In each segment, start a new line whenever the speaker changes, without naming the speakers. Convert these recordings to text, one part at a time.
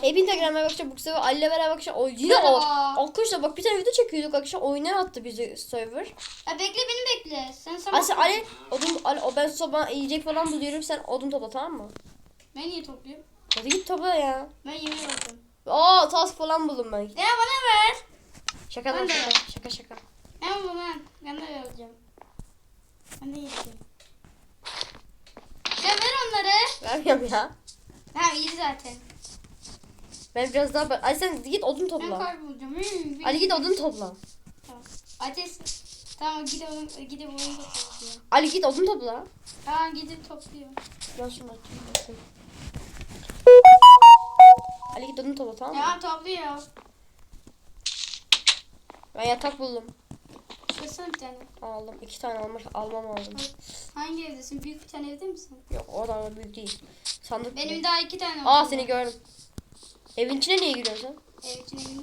Hep Instagram'a bakacağım bu sefer Ali ile beraber bakacağım. O yine o. Arkadaşlar bak bir tane video çekiyorduk arkadaşlar. Oyundan attı bizi server.
Ya bekle beni bekle. Sen sabah...
Aslında Ali odun Ali, o ben sabah yiyecek falan buluyorum sen odun topla tamam mı?
Ben niye topluyorum?
Hadi git topla ya.
Ben yemeğe bakıyorum.
Aa task falan buldum ben.
Ya bana ver.
Şaka lan şaka şaka şaka.
Ben bunu ben. Ben de vereceğim. Ben de yiyeceğim. Ya ver onları.
Vermiyorum ya.
Ha iyi zaten.
Ben biraz daha bak. Ali sen git odun
Ben
topla.
kaybolacağım. Hmm,
Ali git odun topla.
Tamam. Ateş. Tamam gidip onu gidip onu topluyor.
Ali git odun topla.
Tamam gidip topluyor.
Ben şunu açayım. Ali git odun topla tamam mı?
Ya topluyor.
Ben yatak buldum.
Çıkarsana bir tane.
Aldım. iki tane almak almam lazım.
Hangi evdesin? Büyük bir tane evde misin?
Yok o da büyük değil. Sandık.
Benim
gibi.
daha iki tane
Aa
var.
seni gördüm. Evin içine niye giriyorsun?
Ev için evinde.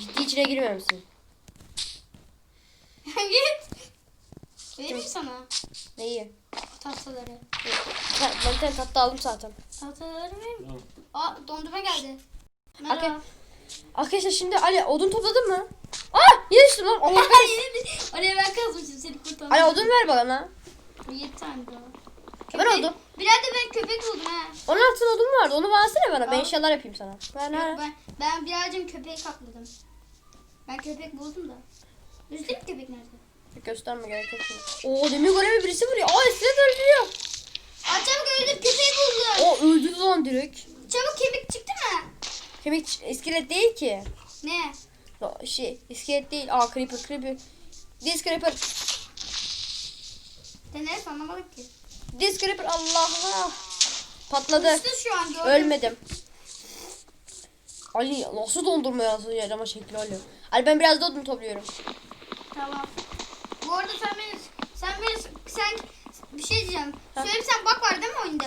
Ciddi içine girmemişsin.
Git. Vereyim sana
Neyi?
tahtaları?
Ben, ben bir tane tatlı aldım zaten.
Tahtaları vereyim mi? Aa dondurma geldi. Merhaba.
Arkadaşlar şimdi Ali odun topladın mı? Aa yine düştüm lan. Allah kahretsin.
Oraya ben kazmışım seni kurtardım.
Ali odun ver bana.
Yedi tane daha.
Ver odun.
Biraz da ben köpek buldum ha.
Onun altında odun vardı. Onu versene bana. Ben
Al.
eşyalar yapayım sana. Ver
Yok, ben, ben birazcık köpeği kapladım. Ben köpek buldum da. Üzdü mü köpek nerede?
Gösterme gerek yok. Oo demir golemi birisi vuruyor. Aa iskelet öldürüyor.
Aa çabuk öldür köpeği buldum.
O öldürdü lan direkt.
Çabuk kemik çıktı mı?
Kemik iskelet değil ki.
Ne?
Şey iskelet değil. Aa creeper creeper. This creeper.
Deneriz anlamadık ki.
This creeper Allah Allah. Patladı.
Üstü şu an gördüm.
Ölmedim. Ali nasıl dondurma yazıyor ya ama şekli Ali. Ali ben biraz odun topluyorum.
Tamam. Bu arada sen beni, sen beni, sen bir şey diyeceğim. Söyleyeyim sen bak var değil mi oyunda?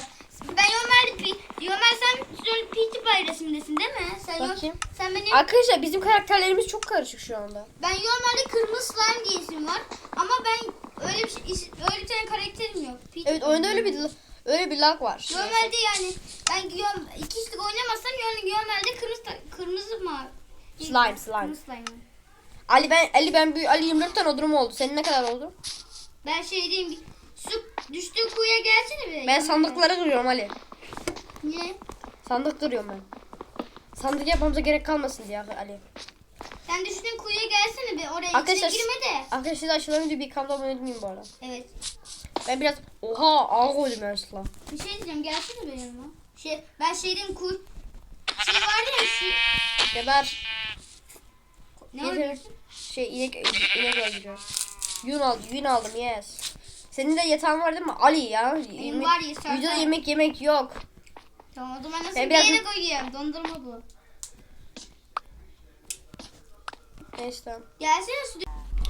Ben Yomer, Yomer sen şöyle Peter resimdesin değil mi? Sen
Bakayım.
sen beni,
Arkadaşlar bizim karakterlerimiz çok karışık şu anda.
ben Yomer'de kırmızı slime diye isim var. Ama ben öyle bir şey, öyle bir tane karakterim yok. Peter
Evet oyunda öyle bir öyle bir lag var.
Yomer'de yani ben iki kişilik oynamazsam Yomer'de kırmızı, kırmızı mı?
Slime, slime.
Kırmızı slime.
Ali ben Ali ben bir Ali 24 tane odunum oldu. Senin ne kadar oldu?
Ben şey diyeyim, su düştüğü kuyuya gelsene bir.
Ben sandıkları kırıyorum Ali.
Niye?
Sandık kırıyorum ben. Sandık yapmamıza gerek kalmasın diye Ali.
Sen düştüğün kuyuya gelsene bir oraya
Arkadaşlar-
içine girme de.
Arkadaşlar aşağıdan bir kanalda abone olmayayım bu arada.
Evet.
Ben biraz oha ağ koydum ben asla.
Bir şey diyeceğim gelsene benim yanıma. Şey, ben şeyden kuy... Şey vardı ya şey...
Geber.
Ne oynuyorsun?
Şey inek inek öldürüyor. Yün aldım, yün aldım yes. Senin de yatağın var değil mi? Ali ya. Yemek,
var ya.
Videoda yemek yemek yok.
Tamam o zaman nasıl
Ben
bir
biraz-
yere koyayım? Dondurma bu.
Neyse tamam.
Gelsene su...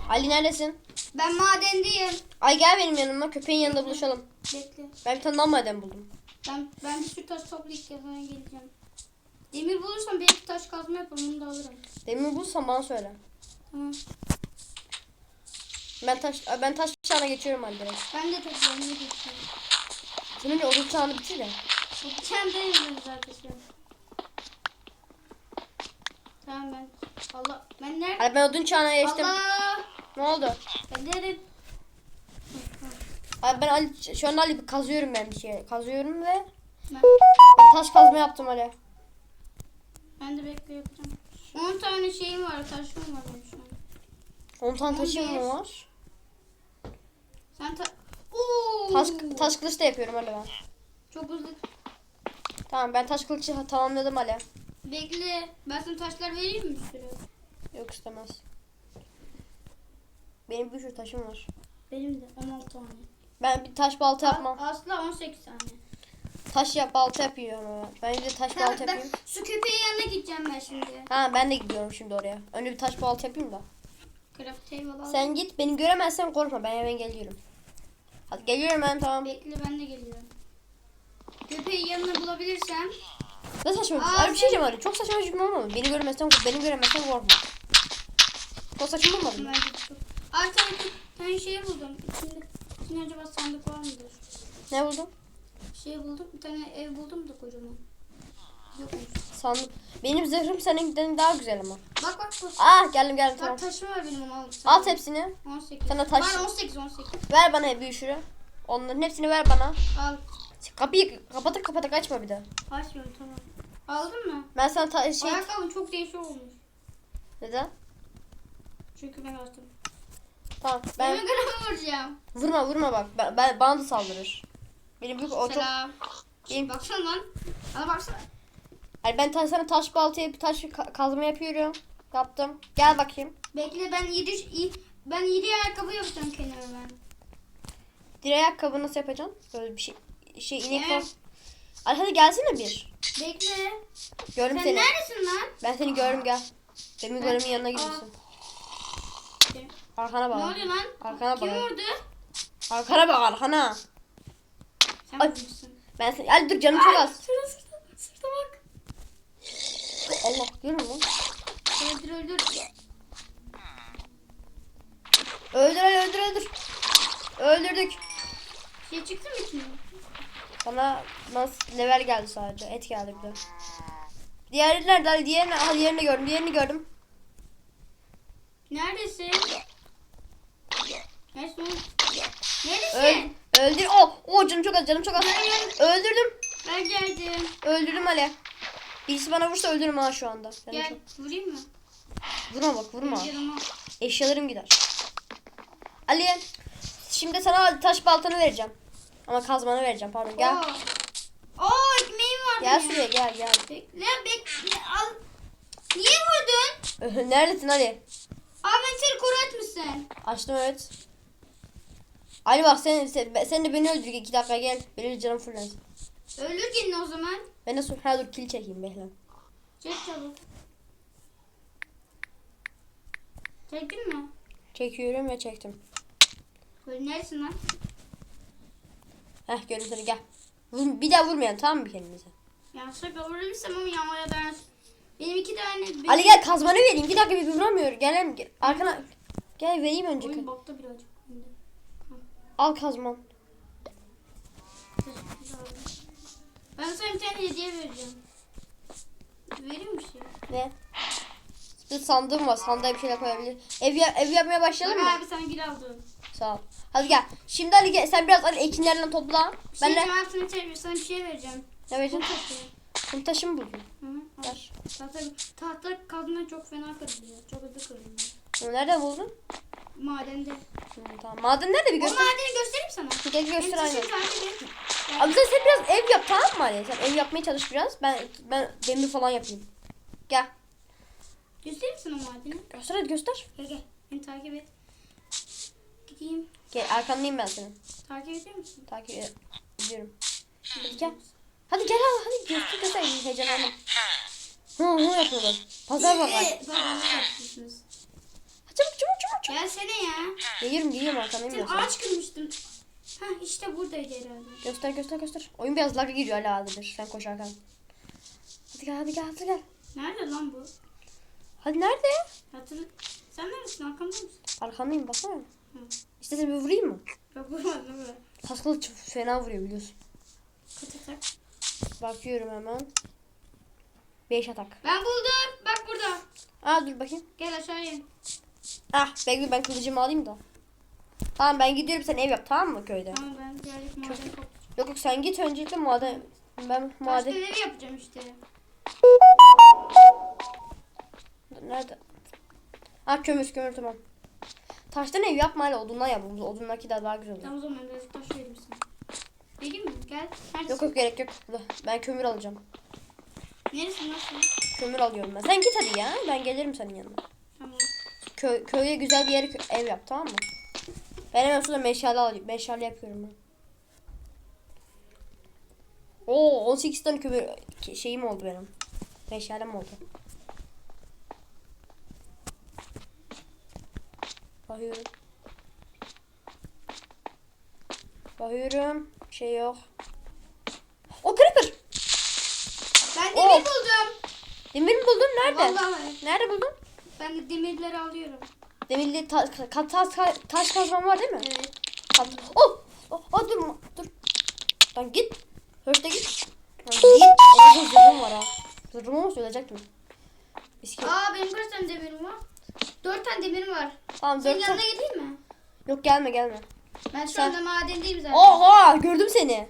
Ali neredesin?
Ben madendeyim.
Ay gel benim yanıma köpeğin yanında buluşalım.
Bekle.
Ben bir tane daha maden buldum.
Ben, ben bir sürü taş toplayıp sonra geleceğim. Demir bulursam belki taş kazma yaparım bunu da alırım.
Demir bulsan bana söyle.
Tamam.
Ben taş ben taş çağına geçiyorum Ali direkt.
Ben de topluyorum ne geçiyorum.
Senin bir odun çağını bitir de.
Bu çemdeyim arkadaşlar. Tamam ben. Allah ben nerede?
Ali ben odun çağına geçtim.
Allah.
Ne oldu?
Ben nerede?
Ali ben Ali şu an Ali kazıyorum ben bir şey. Kazıyorum ve
Ben,
ben taş kazma yaptım Ali.
ben de bekle yapacağım. 10 tane şeyim var, taşım var benim şu an.
10 tane taşım var?
Sen ta... Oo!
Taş, taş kılıç da yapıyorum Ali ben.
Çok hızlı.
Tamam ben taş kılıcı tamamladım Ali.
Bekle. Ben sana taşlar vereyim mi bir sürü?
Yok istemez. Benim bir sürü taşım var.
Benim de 16 tane.
Ben bir taş balta yapmam.
Asla 18 tane.
Taş yap balta yapıyorum ama. Ben bir de taş
Tamam,
balta
ben
yapayım.
şu köpeğin yanına gideceğim ben şimdi.
Ha ben de gidiyorum şimdi oraya. Önce bir taş balta yapayım da.
Craft table al.
Sen git beni göremezsen korkma ben hemen geliyorum. Hadi geliyorum ben tamam.
Bekle ben de geliyorum. Köpeği yanına bulabilirsem.
Ne saçma
Aa,
Abi bir şey diyeceğim. Çok saçma bir cümle olmadı. Beni göremezsen beni göremezsen korkma. Çok saçma olmadı mı?
Tane, tane şey buldum. İçinde, içinde acaba sandık var mıdır?
Ne buldun?
Şey buldum. Bir tane ev buldum da kocaman.
Sandım. Benim zırhım seninkinden daha güzel ama.
Bak bak bak.
Ah geldim geldim tamam.
Bak taşım var benim al.
Al hepsini.
18.
Sana taş-
Var 18 18.
Ver bana büyüşürü. Onların hepsini ver bana.
Al.
Kapıyı kapatıp kapatıp açma bir de.
Açmıyorum tamam. Aldın mı?
Ben sana ta- şey...
Ayakkabın çok değişik olmuş.
Neden?
Çünkü ben açtım.
Tamam
Ben
ben...
gram vuracağım.
Vurma vurma bak. Ben, ben, bana da saldırır. Benim büyük o çok...
Selam.
Benim,
Baksana lan. Bana baksana.
Hani ben ta- sana taş balta yap, taş ka- kazma yapıyorum. Yaptım. Gel bakayım.
Bekle ben 7 ben 7 ayakkabı yapacağım kendime ben.
Dire ayakkabı nasıl yapacaksın? Böyle bir şey. Şey inek falan. Ay hadi gelsene bir.
Bekle.
Gördüm
Sen
seni.
neredesin lan?
Ben seni gördüm gel. Benim göremin yanına gidiyorsun. Arkana
Ne
bak.
oluyor lan?
Arkana
Kim
bak.
vurdu?
Arkana bak arkana.
Sen
Ay. Ben seni... Hadi dur canım çok az.
Bak.
Allah görüyor musun?
Öldür öldür.
Öldür hadi, öldür öldür. Öldürdük.
Şey çıktı mı içinden?
Bana nasıl level geldi sadece. Et geldi bir de. Diğeri nerede? Diğerini, aha, diğerini gördüm. Diğerini gördüm.
Neredesin? Neredesin? oğlum?
Öl,
Neredesin?
öldür. Oh, oh canım çok az, canım çok az. Öldürdüm.
Ben geldim.
Öldürdüm Ali. Birisi bana vursa öldürürüm ha şu anda.
Gel.
çok-
Vurayım mı?
Vurma bak vurma. Eşyalarım gider. Ali şimdi sana taş baltanı vereceğim. Ama kazmanı vereceğim pardon gel.
Oo. Oo ekmeğim var
Gel
benim.
şuraya gel gel.
Bekle bekle al. Niye vurdun?
Neredesin Ali?
Seni koru etmişsin.
Açtım evet. Ali bak sen, sen, sen de beni öldür iki dakika gel. Benim canım fullensin.
Öldür kendini o zaman.
Ben de ha dur kill çekeyim bekle.
Çek çabuk. Çektin mi?
Çekiyorum ve çektim.
Neresin lan?
Heh gördüm seni gel. Vur- Bir daha vurmayalım tamam mı kendimize?
Yanlışlıkla vurabilsem ama yanmaya dayan. Benim iki tane... Benim...
Ali gel kazmanı vereyim. İki dakika bir vuramıyor. Gel hem gel. Arkana. Gel vereyim önce.
Oyun baktı birazcık.
Al kazman.
Ben sana bir tane hediye vereceğim. Vereyim bir şey?
Ne? Bir sandığım var. Sandığa bir şeyler koyabilir. Ev, ya- ev yapmaya başlayalım
Bak
mı?
abi sana gül aldım.
Sağ ol. Hadi gel. Şimdi Ali gel. Sen biraz Ali ekinlerden topla.
Bir
Ben
şey
de
ben sana, bir- sana bir şey vereceğim.
ne vereceğim?
Kum taşı.
Kum taşı mı buldun?
Hı hı.
Ver.
Tahta, tahta kazma çok fena kırılıyor. Çok hızlı kırılıyor.
Bunu nereden buldun?
Madende.
Hı, tamam. Maden nerede bir
O
göster.
madeni göstereyim sana.
Gel göster
Benim
Abi sen, biraz ev yap tamam mı Ali? Sen ev yapmaya çalış biraz. Ben ben demir falan yapayım. Gel.
Göstereyim sana madeni.
Göster hadi göster.
Gel gel. Beni takip et. Gideyim.
Gel arkandayım ben senin.
Takip ediyor musun?
Takip ed- ediyorum. Hadi gel. Hadi gel abi hadi göster göster. Heyecanlandım. Hı hı yapıyorlar. Pazar var. Hadi
Ee, bak, ne yapıyorsunuz?
çabuk çabuk çabuk. çabuk.
Gelsene ya.
Geliyorum geliyorum arkandayım
Sen ağaç kırmıştın. Ha işte buradaydı herhalde.
Göster göster göster. Oyun biraz lag'a giriyor hala adıdır sen koşarken. Hadi gel hadi gel hadi gel.
Nerede lan bu?
Hadi nerede?
Hatırlı. Sen neredesin? Arkamda mısın?
Arkandayım baksana.
Hı.
İstersen bir vurayım mı?
Yok vurmadım.
Kaskılı çok fena vuruyor biliyorsun.
Kaç atak.
Bakıyorum hemen. 5 atak.
Ben buldum. Bak burada.
Aa dur bakayım.
Gel aşağıya.
Ah bekle ben kılıcımı alayım da. Tamam ben gidiyorum sen ev yap tamam mı köyde?
Tamam ben birazcık maden kopacağım.
Yok yok sen git öncelikle maden. Ben maden.
evi yapacağım işte.
Nerede? Ha kömür kömür tamam. Taştan ev yapma hala odundan yap. Odundaki de daha güzel oluyor.
Tamam o zaman birazcık taş vereyim sana. Vereyim mi? Gel. Neredesin?
Yok yok gerek yok. Ben kömür alacağım.
Neresin lan sen?
Kömür alıyorum ben. Sen git hadi ya. Ben gelirim senin yanına.
Tamam.
Köy, köyde güzel bir yere kö- ev yap tamam mı? Ben hemen şurada meşale alayım. Meşale yapıyorum ben. Oo 18 tane kömür şeyim oldu benim. Meşalem oldu. Bakıyorum. Bakıyorum. Şey yok. O creeper.
Ben demir
Oo.
buldum.
Demir mi buldun? Nerede?
Vallahi.
Nerede buldun?
Ben de demirleri alıyorum.
Demirli ta- ka- taş, taş kazman var değil mi?
Evet.
Tamam. Oh! Oh, oh dur dur. Lan git. Hörste git. Ha, Değil. Orada zırhım var ha. Zırhım olmasa ölecektim. İskelet.
Aa benim kaç tane demirim var? Dört tane demirim var.
Tamam
Senin
dört
yanına
tane.
gideyim mi?
Yok gelme gelme.
Ben şu
Sen-
anda madendeyim zaten.
Oha gördüm seni.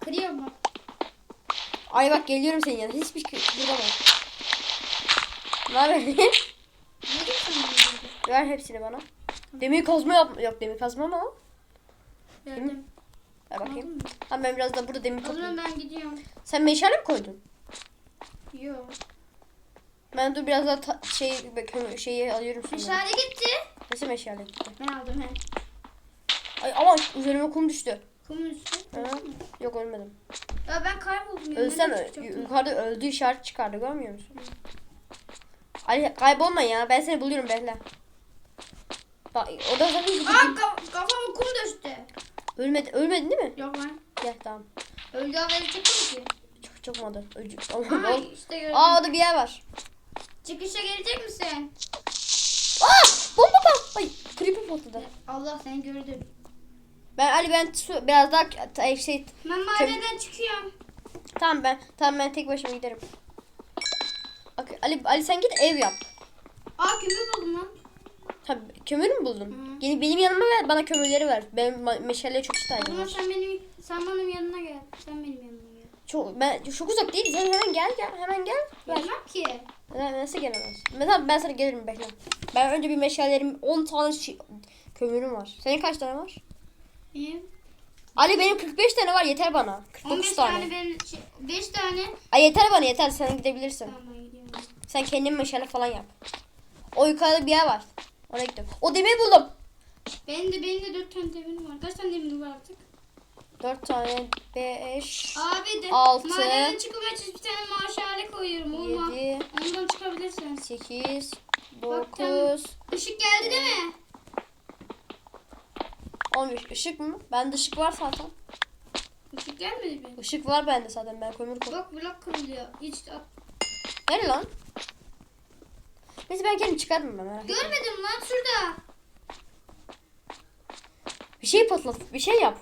Kırıyor mu?
Ay bak geliyorum senin yanına. Hiçbir kı- burada var. Ne haber? Ver hepsini bana. Demir kazma yap. Yok demir kazma mı o?
Gördüm.
Ver
Aldın
bakayım. Tamam ben biraz da burada demir
O zaman
toplayayım.
ben gidiyorum.
Sen meşale mi koydun?
Yok.
Ben dur biraz daha ta- şey kömür şeyi alıyorum şimdi.
Meşale gitti.
Nasıl meşale gitti?
Ben aldım hem.
Ay aman üzerime kum düştü.
Kumun üstü.
Ha? Yok ölmedim.
Ya ben kayboldum. ya.
Ölsem
Nereden
ö-
çıkacaktım?
yukarıda öldü işaret çıkardı görmüyor musun? Ali kaybolma ya ben seni buluyorum bekle. Bak o da zaten
Aa kaf- kafama kum düştü.
ölmedi, ölmedin değil mi?
Yok lan.
Gel tamam.
Öldü haberi çıktı mı ki?
Çok çıkmadı. Öcü.
Aa işte gördüm.
Aa orada bir yer var.
Çıkışa gelecek misin?
Aa bomba bak. Ay creeper patladı.
Allah seni gördü.
Ben Ali ben su, biraz daha şey
Ben madenden çıkıyorum.
tamam ben tamam ben tek başıma giderim. Ali Ali sen git ev yap.
Aa kömür buldum lan.
Tabii kömür mü buldun?
Hı.
Yeni benim yanıma ver bana kömürleri ver. Ma- meşaleye çok ihtiyacım var.
sen benim sen benim yanına gel. Sen benim yanıma gel.
Çok ben çok uzak değil. Sen hemen gel gel hemen gel. Ver.
Gelmem ki.
Ben nasıl gelemez? Mesela ben sana gelirim bekle. Ben önce bir meşalelerim 10 tane şey, kömürüm var. Senin kaç tane var?
Benim
Ali benim 45 tane var yeter bana. 49
15
tane.
tane benim 5 tane.
Ay yeter bana yeter sen gidebilirsin.
Tamam ben gidiyorum.
Sen kendin meşale falan yap. O yukarıda bir yer var. Oraya gidiyorum. O demiri buldum.
Benim de benim de 4 tane demirim var. Kaç tane demirim var artık?
4 tane 5
Abi de
Altı.
madenden çıkmaya için bir tane maşale koyuyorum. Olma.
7
Ondan çıkabilirsin.
8
Bak,
9
Işık geldi değil mi?
15 ışık mı? Bende ışık var zaten.
Işık gelmedi mi?
Işık var bende zaten ben kömür koydum.
Bak blok kırılıyor. Hiç
Nerede lan? Neyse ben kendim çıkardım ben merak etme.
görmedim lan şurada.
Bir şey patlat, bir şey yap.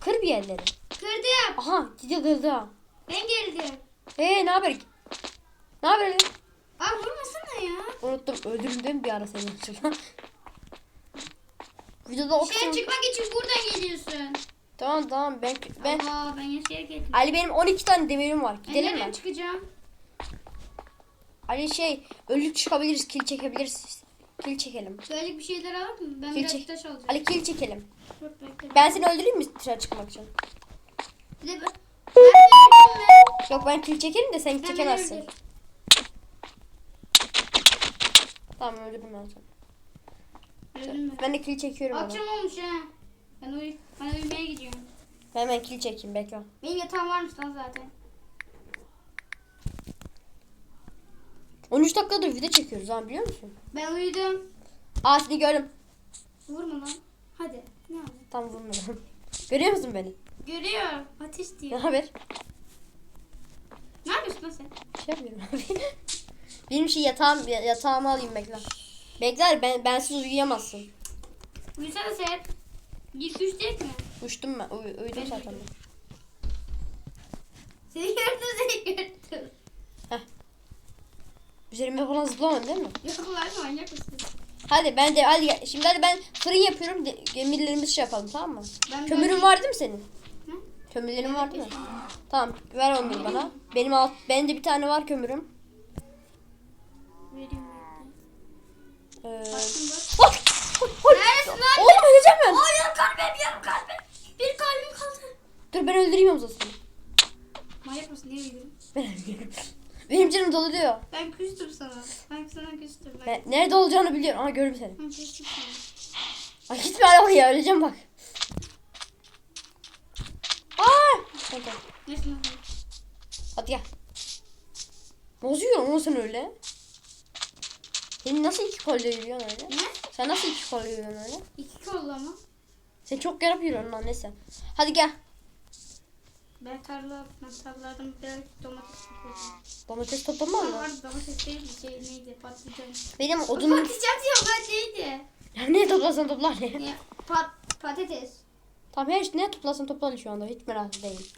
Kır bir yerleri.
Kırdım.
Aha gidiyor kırdı ha.
Ben geldim.
Ee ne haber? Ne haber? Ali?
Aa vurmasana ya.
Unuttum öldürdüm bir ara seni. Videoda o
Sen
kısım...
çıkmak için buradan geliyorsun.
Tamam tamam ben ben
Aa ben geldim.
Ali benim 12 tane demirim var. Gidelim
nereden
mi?
çıkacağım?
Ali şey ölü çıkabiliriz, kil çekebiliriz. Kil çekelim.
Böyle bir şeyler alalım mı? Ben
Kil
biraz
çek.
taş alacağım.
Ali kil çekelim.
Bekle.
Ben seni öldüreyim mi dışarı çıkmak için?
Bir de ben... Ben öldürdüm mü?
Yok ben kil çekerim de sen
beni
çekemezsin.
öldür.
Tamam öldürdüm ben seni.
Mü?
Ben de kil çekiyorum ama.
Akşam olmuş ha. Ben, uy ben uyumaya gidiyorum.
Ben hemen kil çekeyim bekle.
Benim yatağım varmış lan zaten.
13 dakikadır video çekiyoruz ha biliyor musun?
Ben uyudum.
Aa seni gördüm.
Vurma lan. Hadi. Ne yapayım?
Tam vurmadım. Görüyor musun beni?
Görüyor. Ateş
Ne
diyor.
haber?
Ne yapıyorsun lan sen?
Şey yapmıyorum abi. Benim şey yatağım, yatağımı alayım bekle. Bekler ben bensiz uyuyamazsın.
Uyusana sen. İlk üç değil mi?
Uçtum ben. Uy, uyudum
Ben
zaten.
uyudum. Seni gördüm seni gördüm.
Üzerime falan zıplamadın değil mi?
Yok lan manyak mısın?
Hadi ben de hadi gel- şimdi hadi ben fırın yapıyorum. De, demirlerimizi şey yapalım tamam mı?
Ben
Kömürün
böyle-
var değil mi senin?
Hı?
Kömürlerin var değil mi? Tamam ver onları bana. Benim alt, benim de bir tane var kömürüm.
Vereyim.
Ee! Oy!
Neredesin lan?
Oğlum öleceğim ben.
Aa yarım kalbim yarım kalbim. Bir kalbim kaldı.
Dur ben öldüreyim zaman.
Manyak mısın? Niye uyudun?
Ben öldürüyorum. Benim canım dolu diyor.
Ben küstüm sana. Ben sana küstüm. Ben,
Ben nerede olacağını biliyorum. Ama görürüm seni.
ben küstüm sana.
Ay gitme araba ya öleceğim bak. Aa!
Neyse lan.
hadi gel. Oluyor lan sen öyle? Senin nasıl iki kolle yürüyorsun öyle?
Ne?
Sen nasıl iki kolle yürüyorsun öyle?
İki kollu ama.
Sen çok garip yürüyorsun lan neyse. Hadi gel.
Ben tarla, ben tarlalardan biraz domates yapıyordum.
Domates toplama
Ama
mı?
vardı domates değil bir şey neydi patlıcan.
Benim odunum...
Patlıcan diyor ben neydi?
Ya ne toplasan topla ne?
Pat, patates.
Tamam her ne toplasın toplanır şu anda. Hiç merak değil.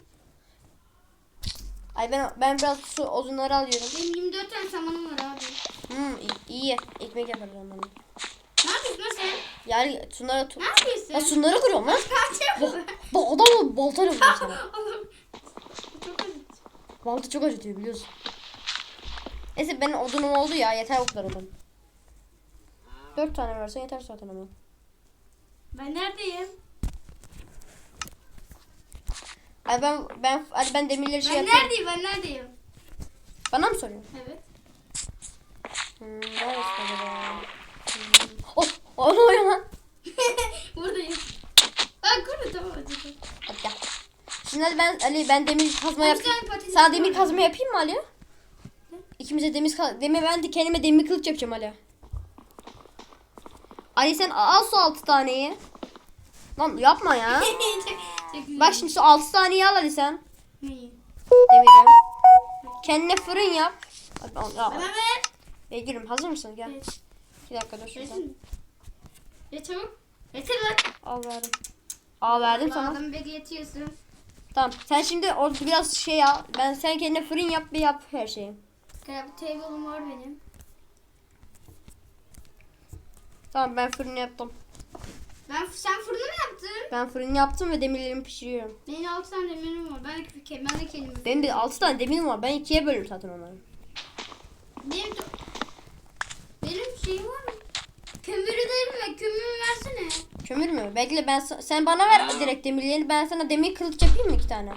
Ay ben ben biraz su odunları alıyorum.
Benim 24 tane samanım var abi.
Hmm iyi. iyi. Ekmek yaparım ben.
Ne yapıyorsun lan sen?
Yani şunları
Ne yapıyorsun?
Ya şunları kırıyorum lan.
Kaç yapıyorsun?
Bak adamı baltayla vuruyorum sana. Balta çok acıtıyor biliyorsun. Neyse benim odunum oldu ya yeter kadar odun. Dört tane versen yeter zaten ama.
Ben neredeyim?
Ay ben ben hadi ben demirleri şey
Ben neredeyim? Ben neredeyim?
Bana mı soruyorsun?
Evet.
Hmm, neresi acaba? Hmm. Oh ne oluyor lan?
Buradayım. Aa kurdu tamam acıdı.
Hadi gel. Şimdi hadi ben Ali ben demir kazma
Abi
yapayım.
sen patates
Sana demir
var.
kazma yapayım mı Ali? İkimize demir ka- demir ben de kendime demir kılıç yapacağım Ali. Ali sen al su altı taneyi. Lan yapma ya.
Çok-.
Bak şimdi şu altı taneyi al Ali sen.
Neyi?
Demiri. Kendine fırın yap. Hadi al, al.
Bana ver.
Begül'üm hazır mısın? Gel.
Evet.
Bir dakika dur.
Versin. Ya çabuk. Getir lan.
Al verdim. Al verdim sana.
Adamı bekletiyorsun.
Tamam sen şimdi orada biraz şey al. Ben sen kendine fırın yap bir yap her şeyi.
Grab table'ım var benim.
Tamam ben fırını yaptım.
Ben sen fırını mı yaptın?
Ben fırını yaptım ve demirlerimi pişiriyorum.
Benim 6 tane demirim var. Ben ben de kendime.
Benim de 6 tane demirim var. Ben ikiye bölürüm zaten onları.
Benim, benim şeyim var mı? Kömürü de mi? Kömürü versene.
Kömür mü? Bekle ben sen bana ver direkt demirlerini. Ben sana demir kılıç yapayım mı iki tane?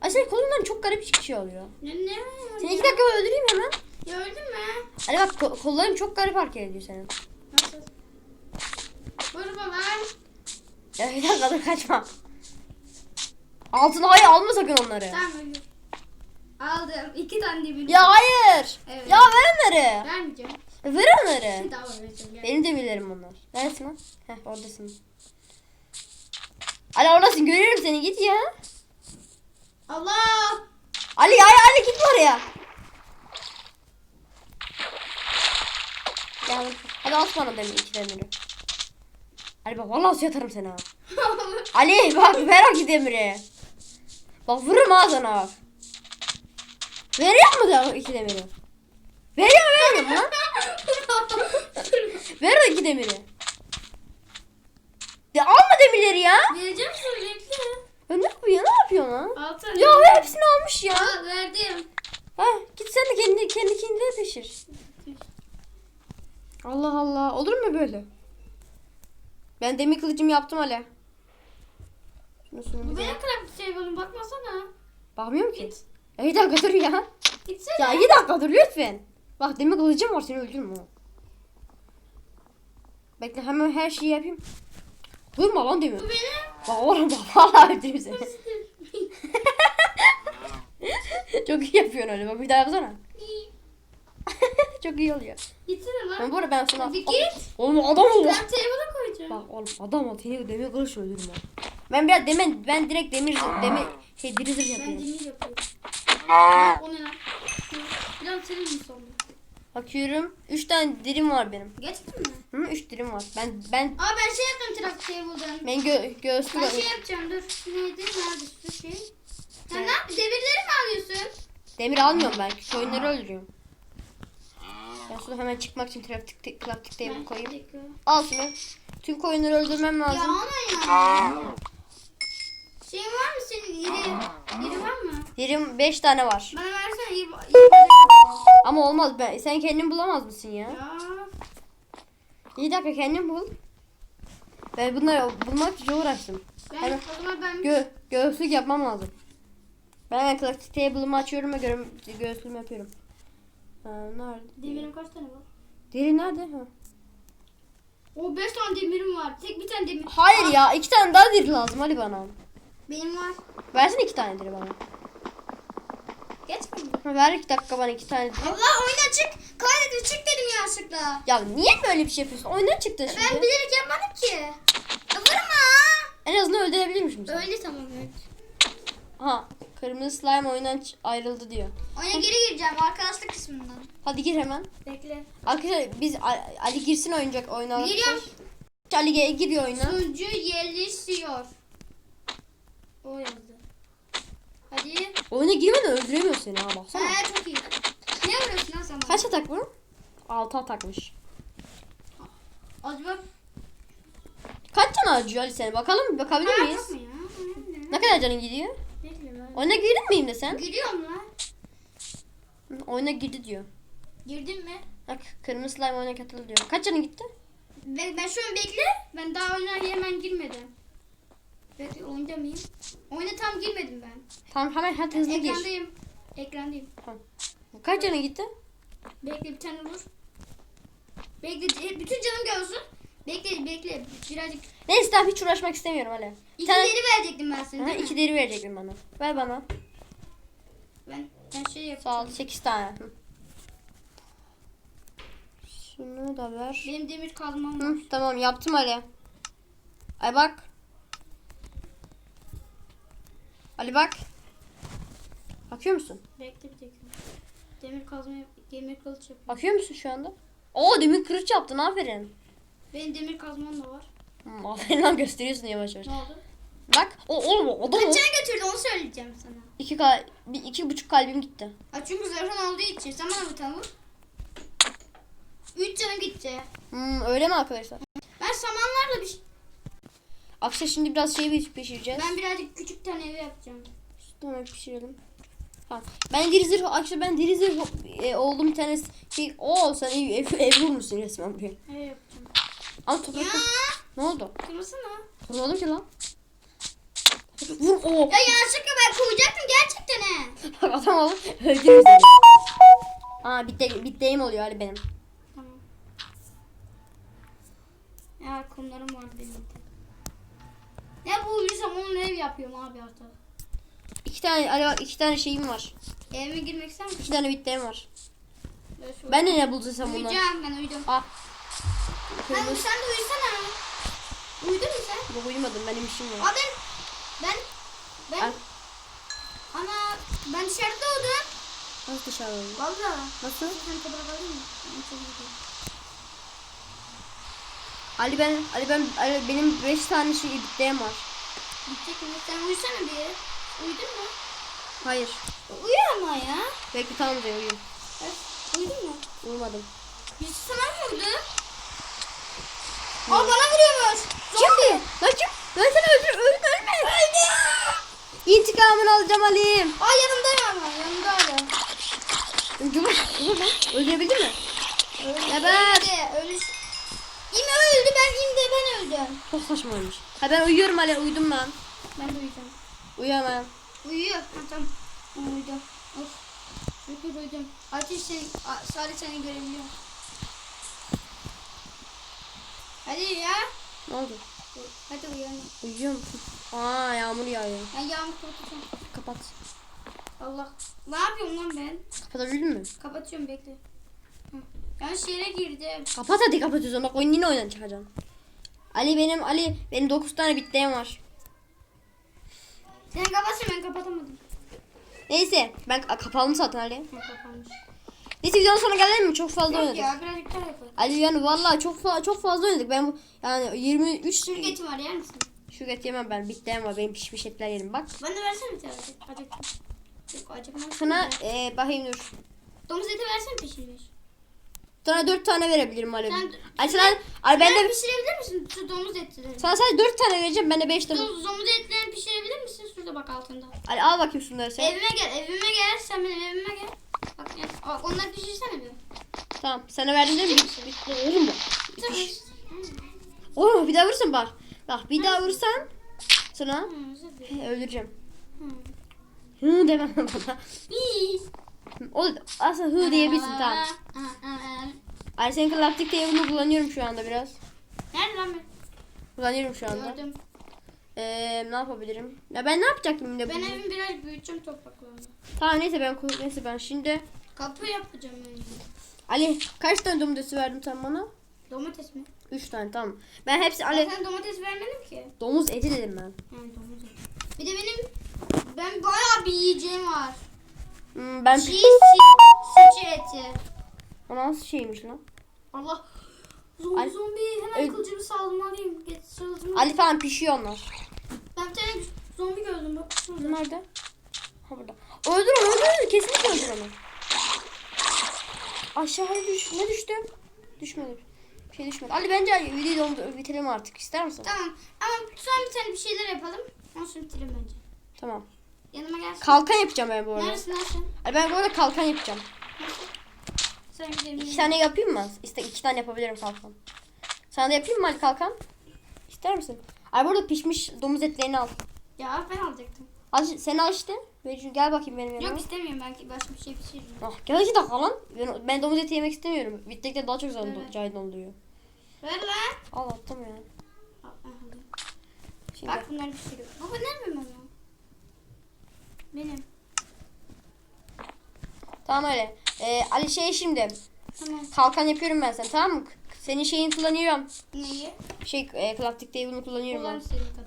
Ay senin kolundan çok garip bir şey oluyor.
Ne ne
Seni iki dakika öldüreyim hemen.
Gördün mü?
Hadi bak ko- kolların çok garip hareket ediyor senin.
Nasıl? Vurma lan.
Ya bir dakika dur kaçma. Altına hayır alma sakın onları.
Tamam öyle. Aldım. İki tane demirim.
Ya hayır.
Evet.
Ya ver onları.
Vermeyeceğim.
Ver onları.
Gel.
Benim demirlerim onlar. Neredesin lan? Heh oradasın. Ali oradasın görüyorum seni git ya.
Allah.
Ali Ali Ali git oraya. Gel. Hadi at bana demir iki demiri. Ali bak vallahi su yatarım seni ha. Ali bak ver o demiri. Bak vururum ha sana bak. Veriyor mu da iki demiri? Veriyor mu vermiyor mu lan? Ver o iki demiri. Ya alma demirleri ya.
Vereceğim sana bekle.
Ya ne yapıyor? Ne yapıyor lan?
Tane.
Ya ver hepsini almış ya.
Aa, verdim.
Ha git sen de kendi kendi kendine pişir. Allah Allah. Olur mu böyle? Ben demir kılıcımı yaptım hala.
Bu
bir
benim
de-
craft table'ım bakmasana.
Bakmıyorum ki. Ya bir dakika dur ya.
Gitsene.
Ya bir dakika dur lütfen. Bak demir kılıcım var seni öldürürüm ha. Bekle hemen her şeyi yapayım. Durma lan demir.
Bu benim.
Bak oğlum bak vallahi öldürürüm seni. Çok iyi yapıyorsun öyle bak bir daha yapsana. Çok iyi oluyor.
Gitsene lan.
Ben bu arada ben sana...
Bir git.
Oğlum adam ol.
Craft table'a koyacağım.
Bak oğlum adam ol seni demir kılıç öldürürüm ben. Ben biraz demin ben direkt demir demir şey diri zırh
Ben
yapıyorum.
demir yapıyorum. O ne lan? Biraz senin mi sondu?
Bakıyorum 3 tane dirim var benim.
Geçtin mi?
Hı 3 dirim var. Ben ben
Aa ben şey yaptım craft table'dan.
ben gö göğüslü
Ben şey yapacağım dur. Neydi? Nerede şu şey? Sen ne yap? Demirleri mi alıyorsun?
demir almıyorum ben. Koyunları öldürüyorum. Ben şunu hemen çıkmak için crafting crafting table
Ben-
koyayım.
Dakika.
Al şunu. Tüm koyunları öldürmem
Ya
lazım.
ana ya. Şeyin var mı senin? Yeri, yeri var mı?
Dirim 5 tane var.
Bana versene yeri, yeri
Ama olmaz ben. Sen kendin bulamaz mısın ya?
Ya.
İyi dakika kendin bul. Ben bunları bulmak için uğraştım.
Ben
Hemen.
o zaman ben
Gö göğüslük yapmam lazım. Ben crafting table'ımı açıyorum ve gö göğüslüğümü yapıyorum. Ha, nerede?
demirim kaç tane var?
Deri nerede? Ha.
O 5 tane demirim var. Tek bir tane demir.
Hayır ya iki tane daha deri lazım hadi bana.
Benim var.
Versene iki tane bana.
Geçmedi mi?
Ver iki dakika bana iki tane.
Allah oyuna çık. Kaydet çık dedim yanlışlıkla.
Ya niye böyle bir şey yapıyorsun? Oyundan çıktı şimdi.
Ben bilerek yapmadım ki. Vurma.
En azından öldürebilirmişim seni.
Öyle tamam evet.
Ha kırmızı slime oyundan ayrıldı diyor.
Oyuna geri gireceğim arkadaşlık kısmından.
Hadi gir hemen.
Bekle.
Arkadaşlar biz Ali girsin oynayacak oyuna.
Giriyorum.
Ali giriyor oyuna.
Sunucu yerleşiyor. O yazdı. Hadi.
Oyuna girmeden öldüremiyor seni ha baksana.
Ha çok iyi. Ne vuruyorsun lan sen bana?
Kaç atak bu? 6 atakmış.
Acaba
Kaç tane acıyor Ali seni? Bakalım bakabilir
Ha,
miyiz?
ya.
Ne kadar canın gidiyor?
Bekle lan.
Oyuna girdin miyim de sen?
Giriyorum lan.
Hı, Oyuna girdi diyor.
Girdin mi?
Bak kırmızı slime oyuna katıldı diyor. Kaç canın gitti?
Ben, ben şu an bekle. Ben daha oyuna hemen girmedim. Bekle oyunda mıyım? Oyuna tam girmedim ben.
Tamam hemen hadi hızlı gir.
Ekrandayım. Ekrandayım.
Kaç canın gitti?
Bekle bir tane vur. Bekle e, bütün canım görsün. Bekle bekle birazcık.
Neyse tamam hiç uğraşmak istemiyorum Ali.
İki
Sen-
deri verecektim ben sana
Ha,
mi?
iki deri verecektin bana. Ver bana.
Ben, ben şey
Sağ ol.
yapacağım.
8 tane. Hı. Şunu da ver.
Benim demir kazmam var.
Hı, tamam yaptım Ali. Ay bak. Ali bak. Bakıyor musun?
Bekle bir dakika. Demir kazma demir kılıç yapıyorum.
Bakıyor musun şu anda? Oo demin kırıç yaptın aferin.
Benim demir kazmam da var.
Hı, aferin lan gösteriyorsun yavaş yavaş.
Ne oldu?
Bak o oğlum o adam.
Kaçına götürdü onu söyleyeceğim sana.
İki, kal bir, iki buçuk kalbim gitti.
Ha çünkü zırhın olduğu için. Sen bana bir tane vur. Üç canım gitti.
Hmm, öyle mi arkadaşlar?
Ben samanlarla bir şey...
Akşam şimdi biraz şey bir pişireceğiz.
Ben birazcık küçük tane ev yapacağım.
Tamam pişirelim. Tamam. Ben deri zırh, akşam ben deri zırh e, oldum bir tane şey. Oo sen ev, ev, ev vurmuşsun resmen buraya.
Ev yapacağım.
Ama
Ya
toprak ne oldu?
kırmasana.
Vurmadım ki lan. Vur o.
Ya yanlışlıkla ben koyacaktım gerçekten he.
Adam alıp öldürür seni. Aa bitti, bitteyim oluyor Ali benim.
Tamam. Ya kumlarım var benim de. Ne bulursam onun ev yapıyorum abi artık.
İki tane Ali bak iki tane şeyim var.
Evime girmek ister misin?
İki tane bitteyim var. Ben de ne bulduysam bunlar.
Uyuyacağım ben uyudum.
Ah.
Sen, sen de uyusana. Uyudun mu sen?
Yok uyumadım benim işim var.
Abi ben ben
Ay.
ana ben dışarıda oldum.
Nasıl dışarı oldu?
Valla.
Nasıl?
Sen toprak alayım mı?
Ali ben Ali ben Ali, benim beş tane şey bitteyim var.
Gidecek mi? Sen uyusana bir. Uyudun mu?
Hayır.
Uyu ama ya.
Belki tamam diye uyuyayım.
Evet, Uyudun mu?
Uyumadım.
Birisi sana mı vurdu? Aa bana vuruyormuş.
Kimdi? Lan kim? Ben seni öldür ölme ölme. Öldü. İntikamını alacağım Ali.
Aa yanımda ama yanımda hala.
Cumhur. Cumhur lan. Öldürebildi mi? Geber.
Öldü. Öldü. İme öldü ben imde ben öldüm.
Çok saçmaymış. Ha ben uyuyorum Ali. Uyudum ben.
Ben de uyuyacağım.
Uyuyamam.
Uyuyor. Ha, tamam. Uyudum. Of. Şükür uyudum. Ateş seni, a- Salih seni görebiliyor. Hadi ya.
Ne oldu?
Hadi uyan.
Uyuyor musun? Aa yağmur yağıyor.
Ben yağmur kapatacağım.
Kapat.
Allah. Ne yapıyorum lan ben?
Kapatabildin mi?
Kapatıyorum bekle. Hı. Yanlış yere girdim.
Kapat hadi kapatıyorsun. Bak oyun yine oyundan çıkacaksın. Ali benim Ali benim 9 tane bitteyim var.
Sen kapatsın ben kapatamadım.
Neyse ben ka- kapalı zaten Ali.
Ha, kapanmış.
Neyse videonun sonuna gelelim mi? Çok fazla
Yok
oynadık.
ya birazcık daha yapalım.
Ali yani vallahi çok fa- çok fazla oynadık. Ben bu yani 23
Sürgetim var yer misin?
şu et yemem ben. Bitti ama benim pişmiş etler yerim. Bak.
Bana versene bir tane. Acıktım. Yok acıkmaz.
Sana e, bakayım dur.
Domuz eti versene pişirmiş.
Sana 4 tane verebilirim Ali.
Sen-
Ali sana Ali ben de
pişirebilir misin şu domuz etlerini?
sana sadece 4 tane vereceğim. Ben de 5 tane.
Domuz, domuz etlerini pişirebilir misin? Şurada bak altında.
Ali al bakayım şunları sen.
Evime gel, evime gel. Sen benim evime gel. Bak, gel. Bak onları pişirsene bir.
Tamam. Sana verdim değil mi? Bitti. Oğlum bak.
Dur.
Oğlum bir daha vursun bak. Bak bir daha vursan sana
Hı,
he, öldüreceğim.
Hı.
Hı demem bana.
İyi.
O aslında hı diyebilirsin tamam. Ali senin galaktik teybini kullanıyorum şu anda biraz.
Nerede lan ben?
Kullanıyorum şu anda.
Gördüm.
Ee, ne yapabilirim? Ya ben ne yapacaktım yine
Ben
bunu?
evimi biraz büyüteceğim topraklarla.
Tamam neyse ben neyse ben şimdi
Kapı yapacağım önce.
Ali kaç tane domatesi verdin sen bana?
Domates mi?
3 tane tamam. Ben hepsi Ali
Ben domates vermedim ki.
domuz eti dedim ben.
Yani domuz eti. Bir de benim ben bayağı bir yiyeceğim var.
Hmm, ben
Çiğ sıçı eti.
o nasıl şeymiş lan?
Allah. Zombi
Ali-
zombi hemen
Ö-
kılıcımı saldırmalıyım. Geç saldırmalıyım.
Ali falan pişiyor onlar.
Ben bir tane zombi gördüm bak. şurada.
Nerede? Ha burada. Öldür onu öldür. Kesinlikle öldür onu. Aşağıya düş. Ne düştü? Düşmedi. Bir şey düşmedi. Ali bence videoyu dondur- bitirelim artık. İster misin?
Tamam ama son bir tane bir şeyler yapalım. Ondan sonra bitirelim bence.
Tamam.
Yanıma gelsin.
Kalkan yapacağım ben bu arada.
Sen?
Ali ben bu arada kalkan yapacağım.
Sen gidelim.
İki tane yapayım mı? İşte iki tane yapabilirim kalkan. Sana da yapayım mı Ali kalkan? İster misin? Ali burada pişmiş domuz etlerini al.
Ya ben alacaktım.
Al sen al işte. Ver- Gel bakayım benim yanıma.
Yok istemiyorum belki başka bir şey pişiririm.
Ah, gel iki dakika lan. Ben, ben domuz eti yemek istemiyorum. Bittekte daha çok zaman
Evet.
cahil oluyor.
Ver lan.
Al attım ya. Şimdi.
Bak bunları pişiriyorum. Baba nerede mi onu? Benim.
Tamam öyle. Ee, Ali şey şimdi.
Tamam.
Kalkan yapıyorum ben sen tamam mı? Senin şeyini kullanıyorum.
Neyi?
Şey e, Crafting Table'ını kullanıyorum
Kullan
ben.
istediğin kadar.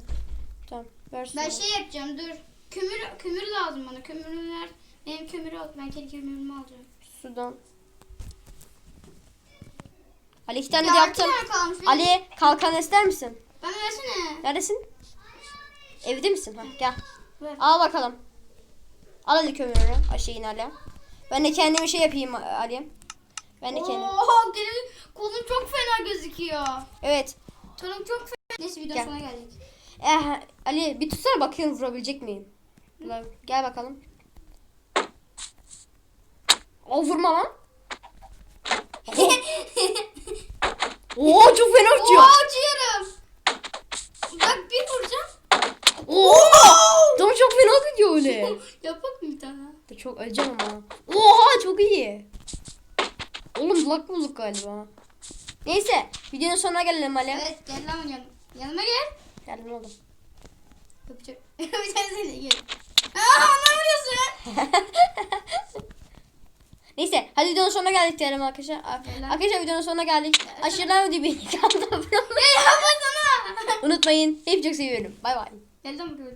Tamam. Ver
Ben şey yapacağım dur. Kömür kömür lazım bana. Kömürler benim kömürü al. Ben kendi kömürümü alacağım.
Sudan. Ali iki tane de
Ya
yaptım.
iki tane kalmış. benim.
Ali kalkan ister misin?
Bana versene.
Neredesin? Evde misin? Ha, gel.
Ver.
Al bakalım. Al Ali kömürünü. Ay şeyin Ali. Ben de kendime şey yapayım Ali. Ben de kendim.
Oo, benim kolum çok fena gözüküyor.
Evet.
Kolum çok fena. Neyse video
Gel.
sona geldik.
Eh, Ali bir tutsana bakayım vurabilecek miyim? Ulan, Gel bakalım. O vurma lan. Oo çok fena
Oo
uçuyor.
uçuyorum. Bak bir vuracağım.
Oo. Tam çok fena gidiyor öyle.
Yapak mı bir tane?
Da çok öleceğim ama. Oha çok iyi. Oğlum luck bulduk galiba. Neyse videonun sonuna gelelim Ali.
Evet gel lan yanıma. Yanıma gel.
Geldim oğlum.
Yapacak. bir tane sen de gel. Aa ne vuruyorsun?
Neyse hadi videonun sonuna geldik diyelim arkadaşlar.
Lan.
Arkadaşlar videonun sonuna geldik. Aşağıdan videoyu beğenmeyi
Ya yapmasana.
unutmayın. Hep çok seviyorum. Bay bay.
Lan buraya.